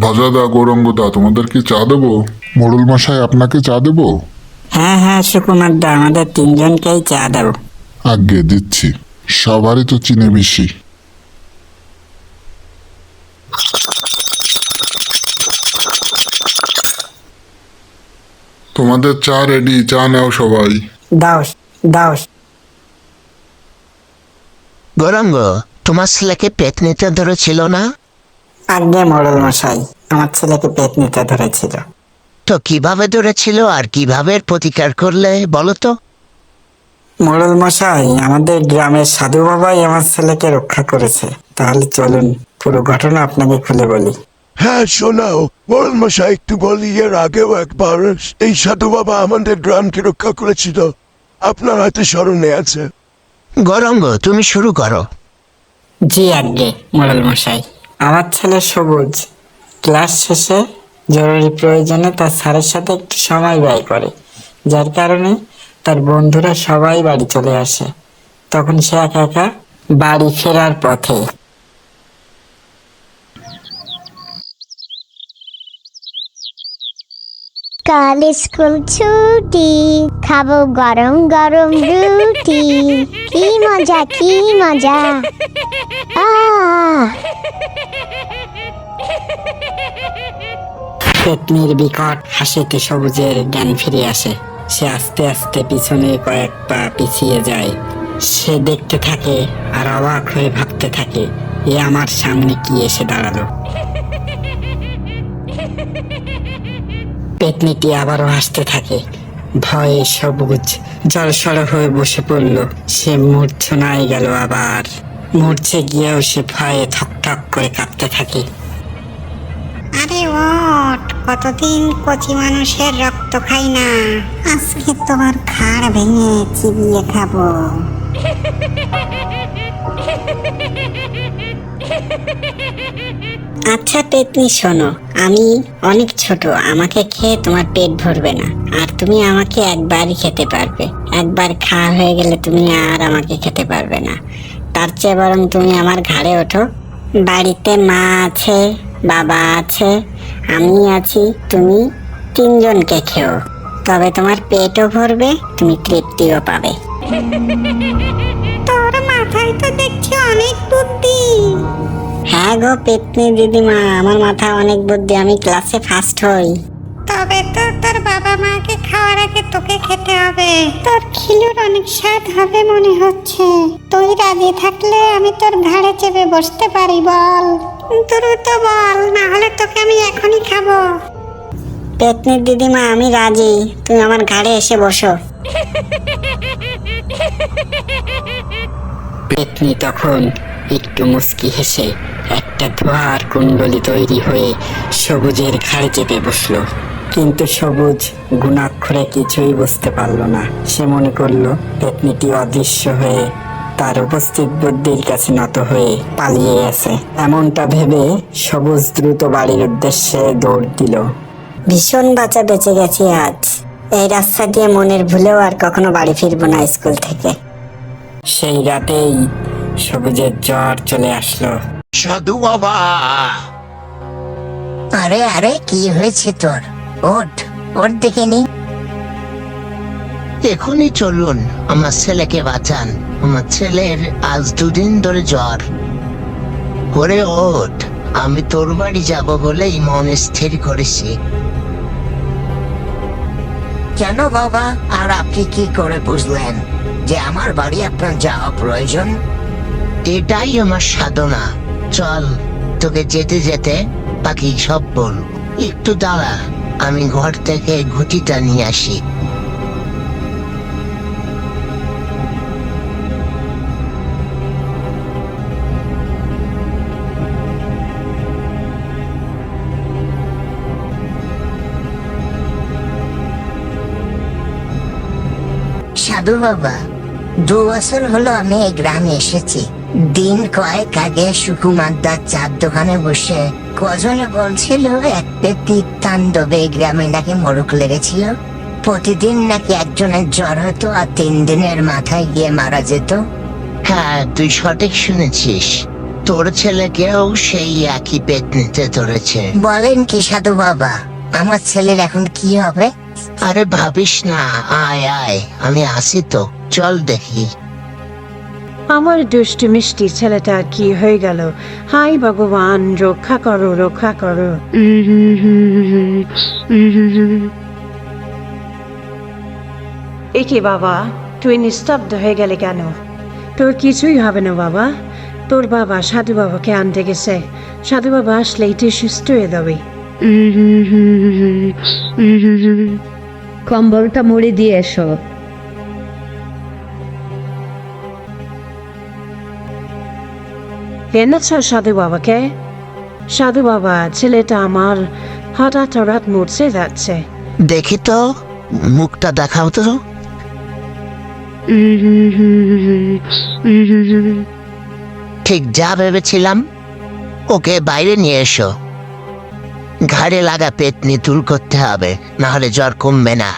ভাজাদা গৌরঙ্গদা তোমাদের কি চা দেবো? মোড়ল মশাই আপনাকে চা দেবো? হ্যাঁ হ্যাঁ সুকুমার দা আমাদের তিনজনকেই চা দাও আগে দিচ্ছি। সবারই তো চিনে বেশি। তোমাদের চা রেডি চা নাও সবাই। দাও দাও। গৌরাঙ্গ তোমার ছেলেকে পেট নিতে ধরেছিল না? আগে মোড়ল মশাই। আমার ছেলেকে পেট নিতে ধরেছিল। তো কীভাবে ধরেছিল আর কীভাবে প্রতিকার করলে বলো তো? মোড়ল মশাই আমাদের গ্রামের সাধু বাবাই আমার ছেলেকে রক্ষা করেছে। তাহলে চলুন পুরো ঘটনা আপনাকে খুলে বলি। হ্যাঁ শোনাও। বরুণ মশাই একটু বলি এর আগেও একবার এই সাধু বাবা আমাদের গ্রামকে রক্ষা করেছিল। আপনার হয়তো স্মরণে আছে। গৌরাঙ্গ তুমি শুরু করো। জি আগে মোড়ল মশাই। আমার ছেলে সবুজ। ক্লাস শেষে জরুরি প্রয়োজনে তার স্যারের সাথে একটু সময় ব্যয় করে, যার কারণে তার বন্ধুরা সবাই বাড়ি চলে আসে। তখন সে একা একা বাড়ি ফেরার পথে। কাল স্কুল ছুটি, খাব গরম গরম রুটি। কি মজা কি মজা। আহ পেতনির বিকট হাসিতে সবুজের জ্ঞান ফিরে আসে। সে আস্তে আস্তে পিছনে কয়েক পা পিছিয়ে যায়। সে দেখতে থাকে আর অবাক হয়ে ভাবতে থাকে, এ আমার সামনে কি এসে দাঁড়াল? পেতনিটি আবারও হাসতে থাকে। ভয়ে সবুজ জলসড় হয়ে বসে পড়ল। সে মূর্ছনায় গেল আবার। মূর্ছে গিয়েও সে ভয়ে থকথক করে কাঁপতে থাকে। আরে ওট কতদিন কচি মানুষের রক্ত খাই না? আজকে তোমার খাড় ভেঙে চিবিয়ে খাব। আচ্ছা পেতনি, শোনো। আমি অনেক ছোট, আমাকে খেয়ে তোমার পেট ভরবে না। আর তুমি আমাকে একবারই খেতে পারবে। একবার খাওয়া হয়ে গেলে তুমি আর আমাকে খেতে পারবে না। তার চেয়ে বরং তুমি আমার ঘাড়ে ওঠো। বাড়িতে মা আছে। বাবা আছে আমি আছি তুমি তিনজনকে খেও। তবে তোমার পেটও ভরবে তুমি তৃপ্তিও পাবে। তোর মাথায় তো দেখছি অনেক বুদ্ধি। হ্যাঁ গো পেতনি দিদিমা আমার মাথা অনেক বুদ্ধি আমি ক্লাসে ফার্স্ট হই। তবে বাবা মাকে খাওয়ার আগে তোকে খেতে হবে। তোর খিলুর অনেক স্বাদ হবে মনে হচ্ছে। তুই রাজি থাকলে আমি তোর ঘাড়ে চেপে বসতে পারি, বল। দ্রুত বল না হলে তোকে আমি এখনই খাব। পেতনির দিদিমা, আমি রাজি। তুমি আমার ঘাড়ে এসে বসো। পেতনি তখন একটু মুস্কি হেসে একটা ধোয়ার কুণ্ডলি তৈরি হয়ে সবুজের ঘাড়ে চেপে বসল। কিন্তু সবুজ গুণাক্ষরে কিছুই বুঝতে পারল না। সে মনে করল পেতনিটি অদৃশ্য হয়ে তার উপস্থিত বুদ্ধির কাছে নত হয়ে পালিয়ে গেছে। এমনটা ভেবে সবুজ দ্রুত বাড়ির উদ্দেশ্যে দৌড় দিল। ভীষণ বাঁচা বেঁচে গেছি আজ। এই রাস্তা দিয়ে মনের ভুলেও আর কখনো বাড়ি ফিরবো না স্কুল থেকে। সেই রাতেই সবুজের জ্বর চলে আসলো। সাধু বাবা! আরে আরে কি হয়েছে তোর? ওঠ ওঠ দেখে নি। এখনই চলুন আমার ছেলেকে বাঁচান। আমার ছেলের আজ দুদিন ধরে জ্বর। করে ওঠ আমি তোর বাড়ি যাব বলেই মন স্থির করেছি। কেন বাবা? আর আপনি কি করে বুঝলেন যে আমার বাড়ি আপনার যাওয়া প্রয়োজন? এটাই আমার সাধনা। চল তোকে যেতে যেতে বাকি সব বল একটু দাঁড়া। আমি ঘর থেকে ঘুটিটা নিয়ে আসি। সাধু বাবা, দু বছর হলো আমি এই গ্রামে এসেছি। দিন কয়েক আগে সুকুমার দার চার দোকানে বসে কজনে বলছিল এক ব্যক্তি তাণ্ডবে গ্রামে নাকি মরুক লেগেছিল। প্রতিদিন নাকি একজনের জ্বর হতো আর তিন দিনের মাথায় গিয়ে মারা যেত। হ্যাঁ তুই সঠিক শুনেছিস। তোর ছেলেকেও সেই একই পেট নিতে ধরেছে। বলেন কি সাধু বাবা আমার ছেলের এখন কি হবে? আরে ভাবিস না আয় আয় আমি আসি তো। চল দেখি। আমার দুষ্টু মিষ্টি ছেলেটা কি হয়ে গেল? হাই ভগবান, রক্ষা করো রক্ষা করো। একে বাবা, তুই নিস্তব্ধ হয়ে গেলে কেন? তোর কিছুই হবে না বাবা। তোর বাবা সাধু বাবাকে আনতে গেছে। সাধু বাবা আসলেই তুই সুস্থ হয়ে যাবে। কম্বলটা মুড়ি দিয়ে এসো এনেছ সাধু বাবাকে? সাধু বাবা, ছেলেটা আমার হঠাৎ হঠাৎ মরছে যাচ্ছে। দেখি তো, মুখটা দেখাও তো। ঠিক যা ভেবেছিলাম, ওকে বাইরে নিয়ে এসো। ঘাড়ে লাগা পেতনি তুল করতে হবে, নাহলে জ্বর কমবে না।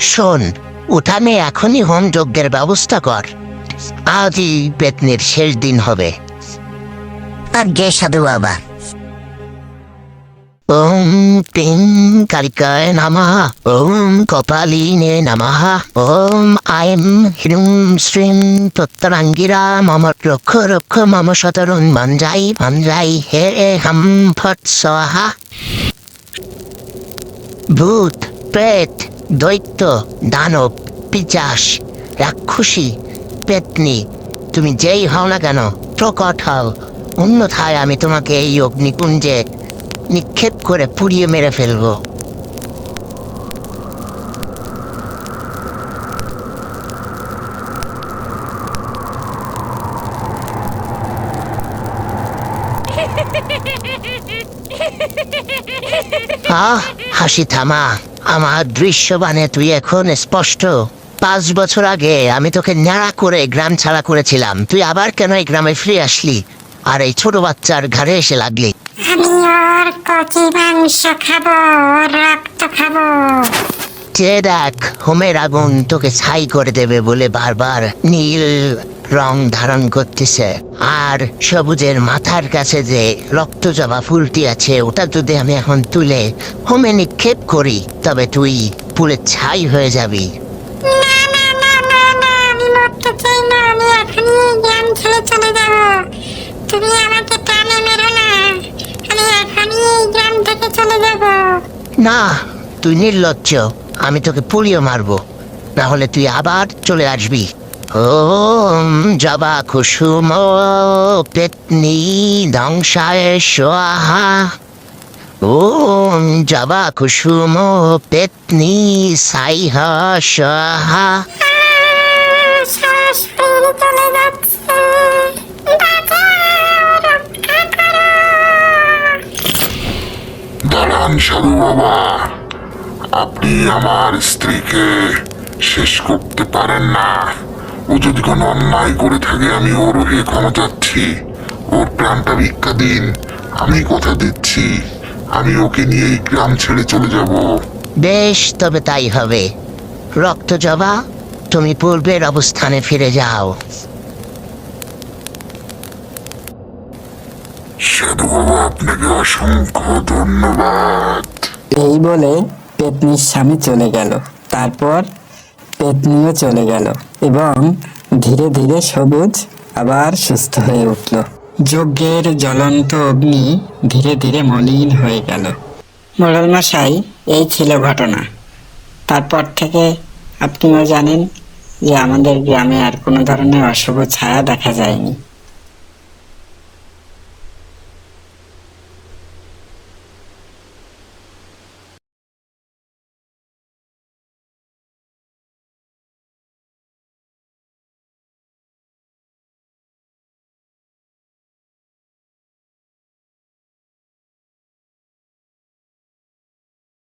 শোন, উঠানে এখনই হোম যজ্ঞের ব্যবস্থা কর। আজই পেতনির শেষ দিন হবে। গে সাধু বাবা ওম পিং কালিকায় নমঃ, ওম কপালিনে নমঃ, ওম আইম হ্রিম শ্রীম তত্তরাঙ্গিরা, মম রক্ষ রক্ষ মম শতরুণ মঞ্জাই মঞ্জাই হে হম ফট স্বাহা। ভূত, প্রেত, দৈত্য, দানব, পিচাস, রাক্ষসী, পেতনি, তুমি যেই হও না কেন, প্রকট হও। অন্যথায় আমি তোমাকে এই অগ্নিকুঞ্জে নিক্ষেপ করে পুড়িয়ে মেরে ফেলব। আহ, হাসি থামা। আমার দৃশ্যবানে তুই এখন স্পষ্ট। পাঁচ বছর আগে আমি তোকে ন্যাড়া করে গ্রাম ছাড়া করেছিলাম। তুই আবার কেন এই গ্রামে ফিরে আসলি? আর এই ছোট বাচ্চার ঘাড়ে এসে লাগলি। আমি ওর কচি মাংস খাব রক্ত খাব। যে দেখ হোমের আগুন তোকে ছাই করে দেবে বলে বারবার নীল রং ধারণ করতেছে। আর সবুজের মাথার কাছে যে রক্ত জবা ফুলটি আছে ওটা যদি আমি এখন তুলে হোমে নিক্ষেপ করি তবে তুই পুরে ছাই হয়ে যাবি। না না না না আমি মরতে চাই না আমি এখনই গ্রাম ছেড়ে চলে যাব। তুমি আমাকে টানে মেরো না। আমি এখনই এই গ্রাম থেকে চলে যাব। না তুই নির্লজ্জ। আমি তোকে পুড়িয়ে মারবো। না হলে তুই আবার চলে আসবি। ওম জবা কুসুম পেতনি ধ্বংসায় সোহা ওম জবা কুসুম পেতনি সাইহ সোহা দাঁড়ান সাধু বাবা আপনি আমার স্ত্রীকে শেষ করতে পারেন না। ও যদি কোনো অন্যায় করে থাকে, আমি ওর হয়ে ক্ষমা চাচ্ছি। ওর প্রাণটা ভিক্ষা দিন। আমি কথা দিচ্ছি। আমি ওকে নিয়ে এই গ্রাম ছেড়ে চলে যাব। বেশ, তবে তাই হবে। রক্ত জবা, তুমি পূর্বের অবস্থানে ফিরে যাও। এই বলে পেতনির স্বামী চলে গেল। তারপর পেতনিও চলে গেল এবং ধীরে ধীরে সবুজ আবার সুস্থ হয়ে উঠল। যজ্ঞের জ্বলন্ত অগ্নি ধীরে ধীরে মলিন হয়ে গেল। মোড়ল মশাই, এই ছিল ঘটনা। তারপর থেকে আপনিও জানেন যে আমাদের গ্রামে আর কোনো ধরনের অশুভ ছায়া দেখা যায়নি।